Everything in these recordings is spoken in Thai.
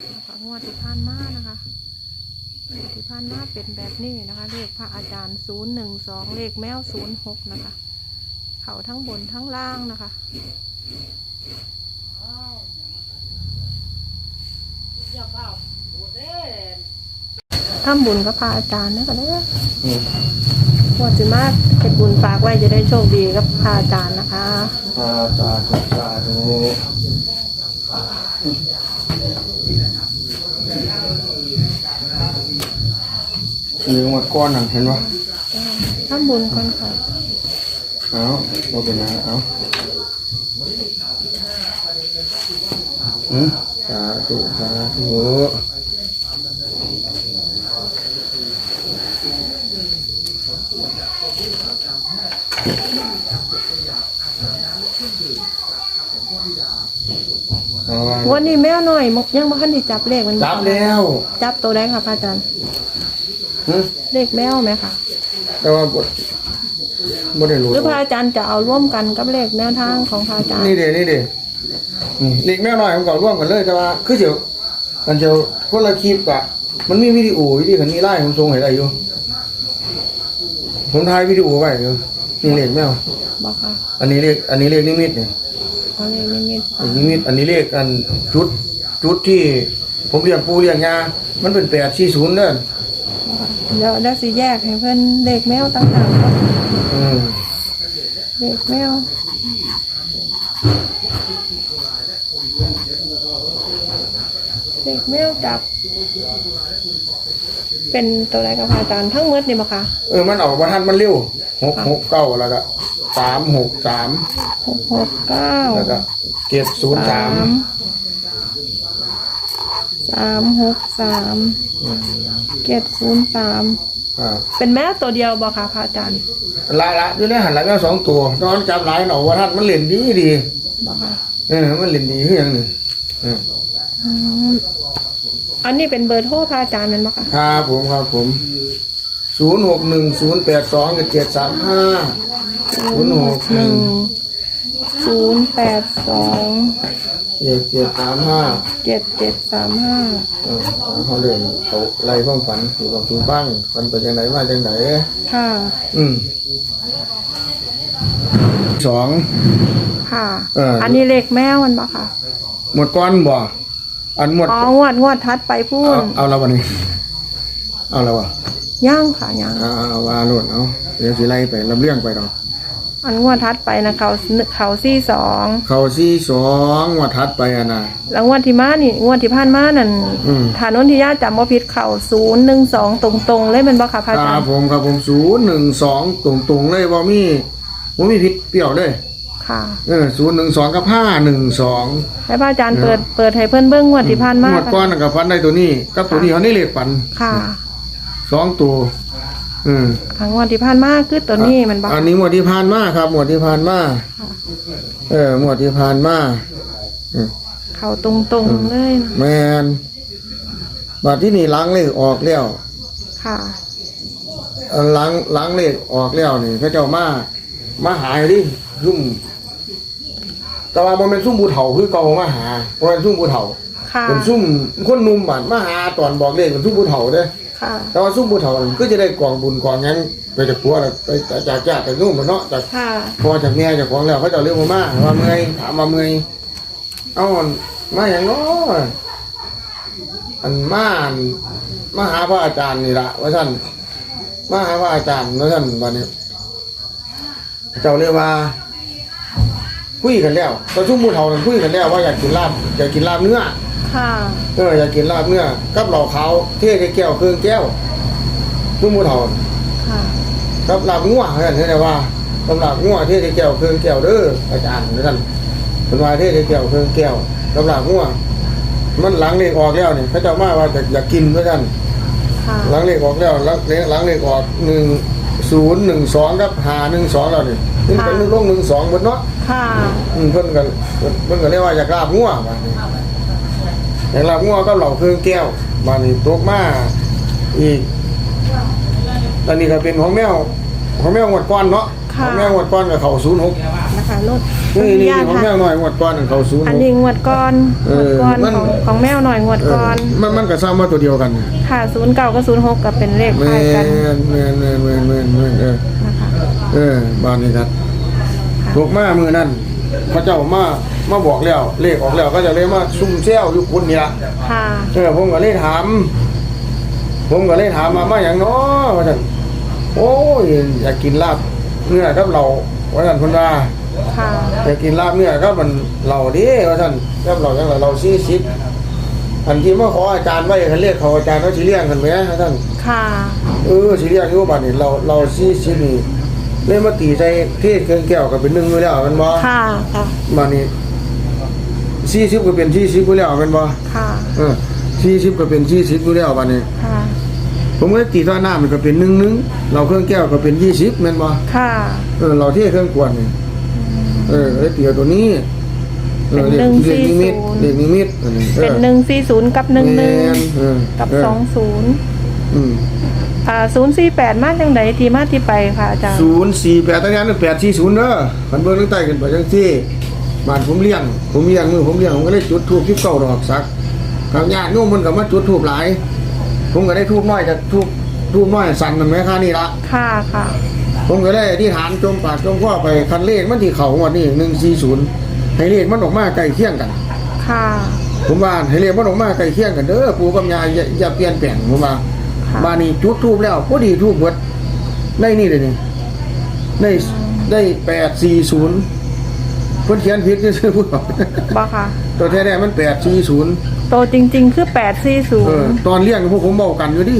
นะคะงวดที่ผ่านมานะคะงวดที่ผ่านมาเป็นแบบนี้นะคะ เลขพระอาจารย์ศูนย์หนึ่งสองเลขแมวศูนย์หกนะคะ เข่าทั้งบนทั้งล่างนะคะทำบุญกับพระอาจารย์นะคะเด้ออืมงวดสิมาเก็บบุญฝากไว้จะได้โชคดีกับพระอาจารย์นะคะสาสาธุสาธุ มีหมดก้อนนั่นเห็นปะทำบุญก่อนค่ะเอาโมเป็นไรเอาอืมสาธุสาธุเอาไว้วันนี้แมวหน่อยมกยังบ่ทันได้จับเลขมันจับแล้ว จับตัวแดงค่ะพระอาจารย์หึ เลขแมวไหมคะแต่ว่าบทบ่ได้รู้หรือพระอาจารย์จะเอาร่วมกันกับเลขแนวทางของพระอาจารย์นี่เด้นี่เด้นี่เล็กแม่น้อยผมก็ร่วมกันเลยแต่ว่าคือเดี๋ยวมันจะคนละคลิปกะมันมีวิดีโอวิดีโอคันนี้ไล่ผมส่งให้ได้อยู่ผมถ่ายวิดีโอไว้อยู่นี่เลขแมวบอกค่ะอันนี้เลขอันนี้เลขนิมิตเนี่ยเอาเลขนิมิตเลขนิมิตอันนี้เลขอันจุดจุดที่ ผมเลี้ยงปูเลี้ยงยามันเป็นแปดสี่ศูนย์เด้อ เดี๋ยวเดี๋ยวสิแยกให้เพิ่นเลขแมวต่างหากก่อนอืมเลขแมวเลขแมวจับ เป็นตัวอะไรกับพระอาจารย์ทั้งหมดนี่บ่คะเออมันออกมาทันมันเร็วหกหกเก้าแล้วก็สามหกสามหกหกเก้าแล้วก็เจ็ดศูนย์สาม สามหกสามเจ็ดศูนย์สามอ่าเป็นแมวตัวเดียวบ่คะพระอาจารย์ละละอยู่ในหันหลังก็สองตัวนอนจับหลายหนอว่าท่านมันเล่นดีดีบ่คะเออมันเล่นดีคืออย่างหนึ่งเอออืมอันนี้เป็นเบอร์โทรพระอาจารย์แมันบ่คะครับผมครับผมศูนย์หกหนึ่งศูนย์แปดสองเจ็ดสามห้า ศูนย์หกหหนึ่นึ่งงศูนย์แปดสอง เจ็ดเจ็ดสามห้าเจ็ดเจ็ดสามห้าเออเขาเรียนเขาไล่ความฝันอยู่กับคุณบ้างฝันเป็นยังไงมาจังไหนค่ะ อืมสอง ค่ะ เอออั อันนี้เลขแมวมันบ่ค่ะหมดก้อนบ่อันหมด อ๋องวดงวดทัดไปพูเอานเอาแล้ววันนี้ เอาแล้ววะย่างค่ะย่างเอาเอาเอาว่าโลดเอาเดี๋ยวสิไล่ไปลำเรื่องไปดอก อันงวดทัดไปนะเขาเขาซี่สองเขาซี่สองงวัดทัดไปอะนะแล้วงวดที่มานี่งวดที่ผ่านมานั่นอืมฐานนนทิยาจำว่าผิดเข่าศูนย์หนึ่งสองตรงๆเลยแมันบ่ค่ะพระคอาจารัรบย์ผมครับผมศูนย์หนึ่งสองตรงตรงๆเลยว่ามีว่ามีผิดเปรี้ยวเลยค่ะเออศูนย์หนึ่งสองกับห้าหนึ่งสองให้พระอาจารย์เปิดเปิดให้เพื่อนเบิ้งงวดที่ผ่านมาหมดก้อนกับฟันได้ตัวนี้กับตัวนี้เขานี่เลขฟันค่ะสองตัว อืมทางงวดที่ผ่านมาคือตัวนี้แมันบ่อันนี้หมวดที่ผ่านมาครับ หมวดที่ผ่านมาเออ หมวดที่ผ่านมาอืมเข่าตรงๆเลยนะแมนบัดที่นี่ล้างเลขออกแล้วค่ะเอ่อล้างล้างเลขออกแล้วนี่พระเจ้ามามาหายดิซุ่มแต่ว่ามันเป็นซุ่มบูเถาคือเก่ามาหาเพราะเป็นซุ่มบูเถาค่ะ เป็นซุ่มคนหนุ่มบาดมาหาตอนบอกเลขเป็นซุ่มบูเถาเด้ ค่ะ แต่ว่าซุ่มบูเถาก็จะได้กองบุญกองงั้นไปจากผัวน่ะไปจากญาติจากนู่นมาเนาะจากค่ะพอจากแม่จากของแล้วเขาเจะเรียกมามาว่าเมื่อยถามมาเมื่อยเอาอันมาอย่างน้อยอันมาอันมาหาพระอาจารย์นี่ละว่าท่านมาหาพระอาจารย์ว่าท่านวันนี้เจ้าเรียกว่าคุยกันแล้วตอนชุ่มมูเท่านั้นคุยกันแล้วว่าอยากกินลาบอยากกินลาบเนื้อ ค่ะเอออยากกินลาบเนื้อกับเหล่าเขาวเทใส่แก้วเครื่องแก้วชุ่มมูเท่าค่ะกับลาบงัวเห็นไหมว่ากับลาบงัวเทใส่แก้วเครื่องแก้วเด้ออาจารย์เหมือนกันเป็นว่าเทใส่แก้วเครื่องแก้วกับลาบงัวมันหลังเลขออกแล้วนี่เขาเจ้ามาว่าจะอยากกินเหมือนกันค่ะหลังเลขออกแล้วหลังเลขหลังเลขออกหนึ่งศูนย์หนึ่งสองกับหาหนึ่งสองแล้วนี่นี่เป็นลงหนึ่งสองบนเนาะค่ะอืมเพิ่นก็เพิ่นก็เรียกว่าอยากลาบงัวบาดนี้ อยากลาบงัวก็เหล่าเครื่องแก้วบาดนี้ตกมาอีกตอนนี้ก็เป็นของแมวของแมวงวดก้อนเนาะของแมวงวดก้อนกับเขา06ค่ะนุชนี่นี่ญาตของค่ะแม่หน่อยงวดก่อนนั่นเขาศูนย์อันนี้งวดก่อนเองวอดก่อนมัน ของของแมวหน่อยงวดเออก่อนมันมันก็ซ้ำมาตัวเดียวกันค่ะศูนย์เก้ากับศูนย์หกกับเป็นเลขแม่คล้ายกันนแม่นแม่นแม่นแม่นแม่นเออนะคะเออบ้านนี้ครับค่ะถูกมามือนั่น พระเจ้ามามาบอกแล้วเลขออกแล้วก็จะเลยมาซุ่มเซลอยู่คุณนี่ละค่ะ เออผมก็เลยถาม ผมก็เลยถามมามาอย่างน้อว่าท่านโอ้ยอยากกินลาบเนื้อกับเราว่าท่านคนว่าค่ะ อยากกินลาบเนื้อกับมันเราดิว่าท่านกับเราอย่างไรเราซีซิดอันที่มาขออาจารย์ไว้คันเรียกเขาอาจารย์เขาสิเลี้ยงกันไหมท่านค่ะ เออสิเลี้ยงอยู่บ้านนี่เราเราซีซิดนี่ เลยมาตีใจเทศเครื่องแก้วก็เป็นหนึ่งอยู่แล้วแมันบ่ค่ะค่ะบ้านนี้ซีซิบก็เป็นซีซิบอยู่แล้วแมันบ่ค่ะเออซีซิบก็เป็นซีซิบอยู่แล้วบ้านนี้ ค่ะผมก็ตีตัวหน้ามันก็เป็นหนึ่งหนึ่งเราเครื่องแก้วก็เป็นยี่สิบแม่นบ่ค่ะเออเราเทเครื่องกวนนี่เออเลยตีเอาตัวนี้เออเป็นเด็กหนึ่งเด็กนิมิตสี่ศูนย์เด็กนิมิตอันนี้ออเป็นหนึ่งสี่ศูนย์กับหนึ่งหนึ่งแม่เออกับเสองศูนย์อืม อ่าศูนย์สี่แปดมาจังไดที่มาที่ไปค่ะอาจารย์ศูนย์สี่แปดตั้งนั้นแปดสี่ศูนย์เด้อคันเบิ่งตั้งใต้กันไปจังซี่บ้านผมเลี้ยง ผมเลี้ยงมือผมเลี้ยงผมก็เลยจุดธูปที่เก้าดอกสักทางญาติโยมมันก็มาจุดธูปหลาย ผมก็ได้ธูปน้อยจากธูปธูปน้อยสั่นกันไหมค่านี่ละค่ะค่ะผมก็ได้ที่ฐานจมปากจมข้อไปคันเลขมันที่เขางวันนี้หนึ่งสี่ศูนย์ให้เลขมันออกมาใกล้เคียงกัน ค่ะ ผมว่าให้เลขมันออกมาใกล้เคียงกันเด้อปู่กับยายอย่าอย่าเปลี่ยนแปลงผมว่าค่ะ บ้านนี้จุดทูบแล้วพอดีทูบเบิดได้นี่เลยนี่ได้ได้แปดสี่ศูนย์เพิ่นเขียนผิดนี่คือพูดบอกบ่ค่ะ ตัวแท้ๆมันแปดสี่ศูนย์โตจริง ๆ คือแปดสี่ศูเอนอย์ตอนเลี้ยงพวกผมบอกกันอยู่ดิ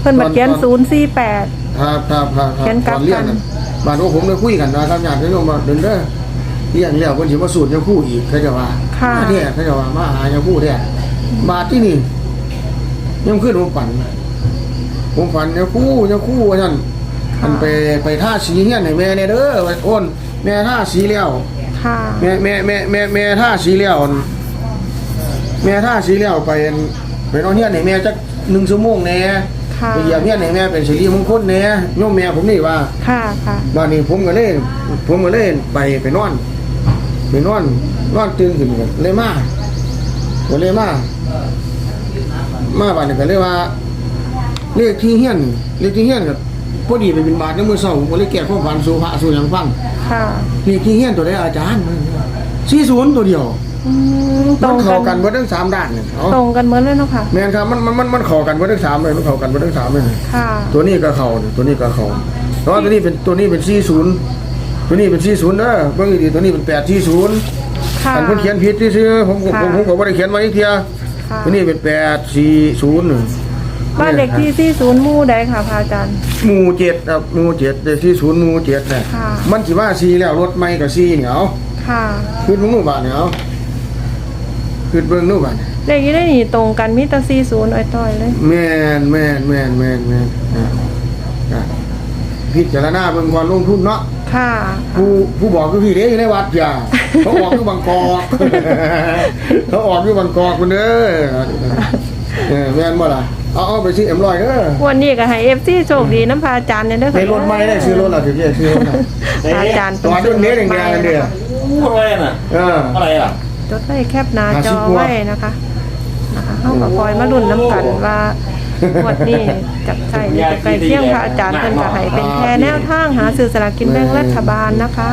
เพิ่นมาเขียนตอนศูนย์สี่แปดครับครับครับครับเขียนกลับตอนเลี้ยงกันน่ะบ้านพวกผมได้คุยกันนะครับญาติพี่น้องมาเดินเด้อเลี้ยงแล้วเพิ่นสิมาสูตรยาคู่อีกเขาจะว่าค่ะมาแท้เขาจะว่ามาหายาคู่แท้บาทที่นี่ยังขึ้นผมฝัน ผมฝันยาคู่ยาคู่ว่าซั่นมันไปไปท่าสีเฮียนให้แม่เนี่ยเด้อไปโอนแม่ท่าสีแล้วค่ะแม่แม่แม่แม่แม่ท่าสีแล้วอั่นแม่ท่าสีแล้วไปอั่นไปนอนเฮียนให้แม่จักหนึ่งชั่วโมงแหน่ค่ะไปเยี่ยมเฮียนให้แม่เป็นสิริมงคลแหน่โยมแม่ผมนี่ว่าค่ะค่ะบ้านนี้ผมก็เลยผมก็เลยไปไปนอนไปนอนนอนตื่นขึ้นก็เลยมาก็เลยมามาบ้านนี้ก็เลยว่า เลขที่เฮียนเลขที่เฮียนก็พอดีไปเป็นบาทในมือเช้าผมก็เลยแก้ความฝันสู่พระสู่หยังฟังค่ะ เลขที่เฮียนตัวใดอาจารย์สี่ศูนย์ตัวเดียวอืมตรมันงเข้ากักันนเบิดทั้งสามด้านเนี่ยเอาตรงกันเหมือนเลยเนาะค่ะ แม่นครับมันมันมันมันเข้ากันเบิดทั้งสามเลยมันเข้ากันเบิดทั้งสามเลย ค่ะ ตัวนี้ก็เข้านี่ตัวนี้ก็เข้าเพราะว่าตัวนี้เป็นตัวนี้เป็นสี่ศูนย์ตัวนี้เป็นสี่ศูนย์เด้อเบิ่งดีๆตัวนี้เป็นแปดสี่ศูนย์ค่ะ อันเพิ่นเขียนผิดซื่อๆผมผมค่ะผมผมก็บ่ได้เขียนไว้อีกเทียค่ะ ตัวนี้เป็นแปดสี่ศูนย์ บ้านเด็กที่ที่ศูนย์หมู่ใดค่ะพระอาจารย์ หมู่เจ็ดครับหมู่เจ็ดเลขที่ศูนย์หมู่เจ็ดเนี่ยค่ะ มันสิว่าสี่แล้วรถไม่ก็สี่เนี่ยเอาค่ะ ขึ้นมึงนู่นบาทเนี่ยเอาขึ้นเบิ่งนู่นบาทเลขนี้ได้นี่ตรงกันมีแต่สี่ศูนย์อ้อยต้อยเลย แม่นแม่นแม่นแม่นแม่นอะอะพิจารณาเบิ่งก่อนลงทุนเนาะค่ะ ผู้ผู้บอกคือพี่เด้อยู่ในวัดอย่าเขาออกคือบางกอกเขาออกคือบางกอกคุณเด้อเออแม่นบ่ล่ะ เอาเอาไปซื้อเอ็มร้อยเด้อวันนี้ก็ให้เอฟซีโชคดีน้ำพระอาจารย์เนี่ยเด้อในรถไม่ได้ซื้อรถล่ะถึงจะซื้อรถน่ะพระอาจารย์ตอนรุ่นนี้แดงๆกันเด้ออู้อะไรน่ะเอออะไรอะจดไว้แคบหน้าหาจสิอบกว่าไว้นะคะนะคะเข้ากับคอยมาลุ้นน้ำกันว่าวันนี้จับใช่หรือจะใกล้เที่ยงพระอาจารย์เป็นก็ให้เป็นแค่แนวทางหาสื่อสลากกินแบ่งรัฐบาลนะคะ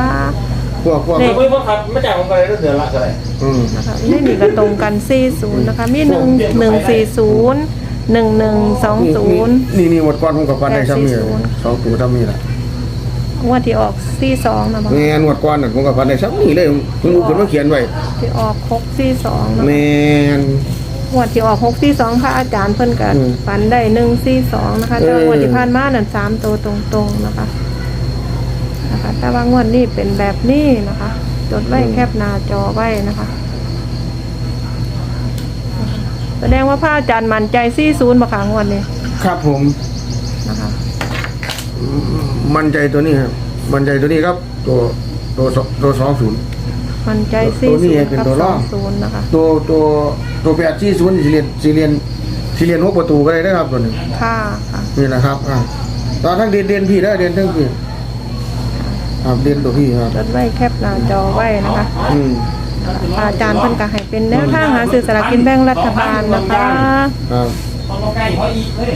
พวกพวกเลเฮ้ยพ่อครับไม่จ่ายผมไปเดือนละเท่าไหร่อืมนะคะไม่มีกระตรงกัน40นะคะมี1 140 1120นี่นี่หมดก่อนผมกับฟันได้ซ้ำนี่แปดสี่ศูนย์ สองตัวซ้ำนี่ล่ะงวดที่ออก42นะบ่แม่นหมดก่อนน่ะผมกับฟันได้ซ้ำนี่เลยผมรู้คนว่าเขียนไว้ที่ออก642นะแม่นงวดที่ออก642พระอาจารย์เพิ่นก็อืมฝันได้142นะคะแต่ว่างวดที่ผ่านมานั่น3ตัวตรงๆนะคะนะคะ แต่ว่างวดนี้เป็นแบบนี้นะคะ จดไว้แคปหน้าจอไว้นะคะ แสดงว่าพระอาจารย์มั่นใจ40บ่คะงวดนี้ครับผมนะคะมั่นใจตัวนี้ครับมั่นใจตัวนี้ครับ ตัวตัวสตัวสองศูนย์ มันใจตัสี่วนี้ศูนย์เป็นกับตัวสร่อองงศูนย์นะคะ ตัวตัวตัวแปดที่ศูนย์สี่เหรียญสี่เหรียญสี่เหรียญหกประตูก็ได้นะครับตัวนี้ค่ะค่ะ นี่แหละครับอ่าตอนทั้งเด่นเด่นพี่ได้เด่นทั้งพี่ครับเรียนตัวพี่ครับจดไว้แคปหน้าจอไว้นะคะ อืม อาจารย์เพิ่นก็ให้เป็นแนวทางหาซื้อสลากกินแบ่งรัฐบาลนะคะครับต้องใกล้เขาอีกเลย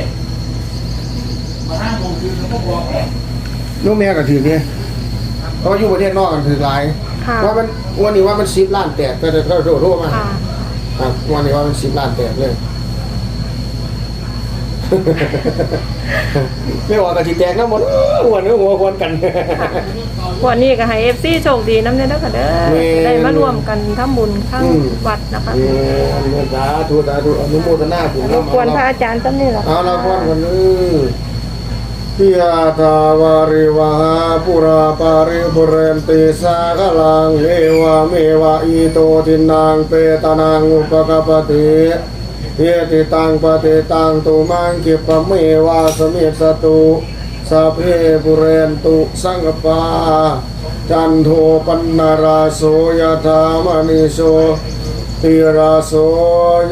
มาห้างโมงคืนแล้วก็บอกแอบลูกแม่ก็ถือเนี่ยเพราะอยู่ประเทศนอกกันถือหลายค่ะว่ามันวันนี้ว่ามันสิบล้านแตกแต่แต่ก็โทษโทษมาค่ะครับวันนี้ว่ามันสิบล้านแตกเลย ไม่ว่ากะทิแตกนะหมดเออหัวเนื้อหัวควนกัน วันนี้ก็ให้ FC โชคดีนำเด้อค่ะเด้อแม่น ได้มารวมกันทำบุญข้างอืมวัดนะคะเอออนุโมทนาธุสาธุอนุโมทนาบุญรบกวนพระอาจารย์ตั้งนี่แหละเอาละพรกันเออพิยาตาวาริวหาปุราปาริปุเรนติสากลังเอวะเมวะอีโตทินังเปตานังอุปกปปติ เยติตังปฏิตังตุมังกิปะเมวะสมิสตุสัพเพปุเรนตุสังกปาจันโทปนนาราโสยธามณิโสติราโส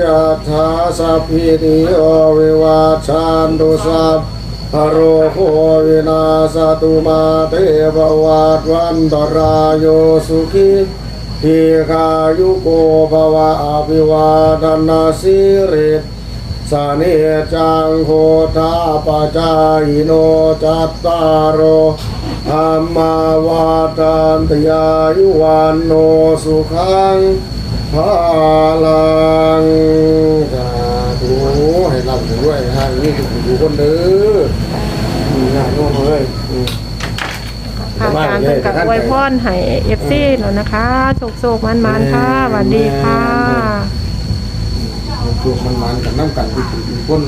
ยถาสัพพิติโอวิวาชันตุสัพพะโรโควินาสตุมาเตภวัตวันตรายโยสุขิ ทีคายุโกภวะอภิวาทนาสิริสานิจังโคทาปจายโนจัตตารโออัมมาวาตันตยายุวันโนสุขังพลังสาธุให้รับด้วยให้นี่ทุกคนเด้อมีงานโน้มเลย พระอาจารย์เพิ่นก็อวยพรให้ FC แล้วนะคะโชคๆมันๆค่ะสวัสดีค่ะพวกมันมันกันน้ำกันที่ถึงคน